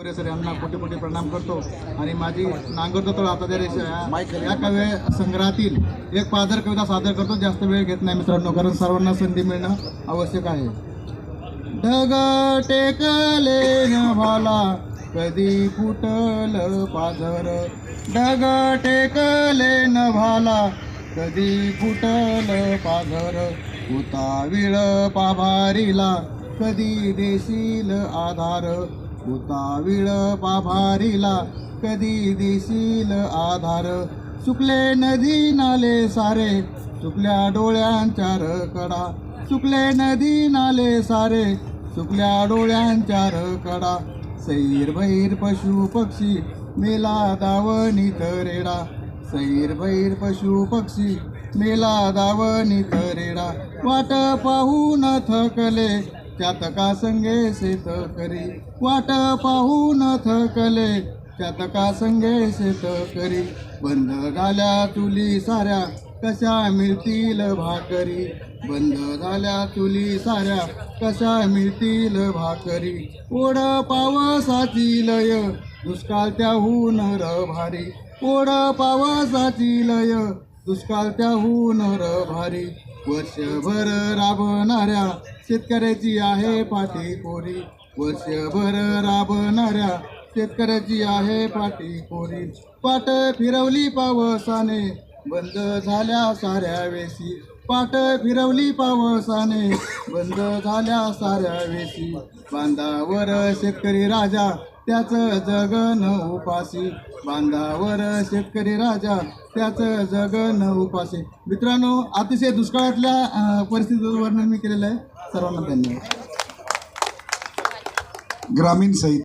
Sir यांना कोटी कोटी प्रणाम करतो. आणि माझी नांगरतो तळ आता त्या या कवे संग्रहातील एक पादर कविता सादर करतो. जास्त वेळ घेत नाही मित्रांनो कारण सर्वांना संधी मिळणं आवश्यक आहे. ढग टेकले भाला कधी फुटल पाझर. ढग टेकले न भाला कधी फुटल पाझर. उताविळ पाभारीला कधी देशील आधार. उताविळ पाभारीला कधी दिसील आधार? चुकले नदी नाले सारे चुकल्या डोळ्यांच्या रकडा. चुकले नदी नाले सारे चुकल्या डोळ्यांच्या रकडा. सैर भैर पशु पक्षी मेला दावणी तरेडा सैर भैर पशु पक्षी मेला दावणी तरेडा वाट पाहून थकले त्यात का संगे शेत करी? वाट पाहून थकले. त्यात का संगे शेत करी? बंद झाल्या चुली साऱ्या कशा मिळतील भाकरी? बंद झाल्या चुली साऱ्या कशा मिळतील भाकरी? ओढ पावसाची लय दुष्काळ त्याहून र भारी. ओढ पावसाची लय दुष्काळ त्याहून र भारी. वर्षभर राबणाऱ्या शेतकऱ्याची आहे पाठी कोरी. वर्षभर राबणाऱ्या शेतकऱ्याची आहे पाठी कोरी. पाट फिरवली पावसाने बंद झाल्या साऱ्या वेशी. पाट फिरवली पावसाने बंद झाल्या साऱ्या वेशी. बांधावर शेतकरी राजा त्याचं जगन उपासी बांधावर शेतकरी राजा त्याचं जगन उपासी मित्रांनो अतिशय दुष्काळातल्या परिस्थितीचं वर्णन मी केलेलं आहे. सर्वांना धन्यवाद. ग्रामीण साहित्य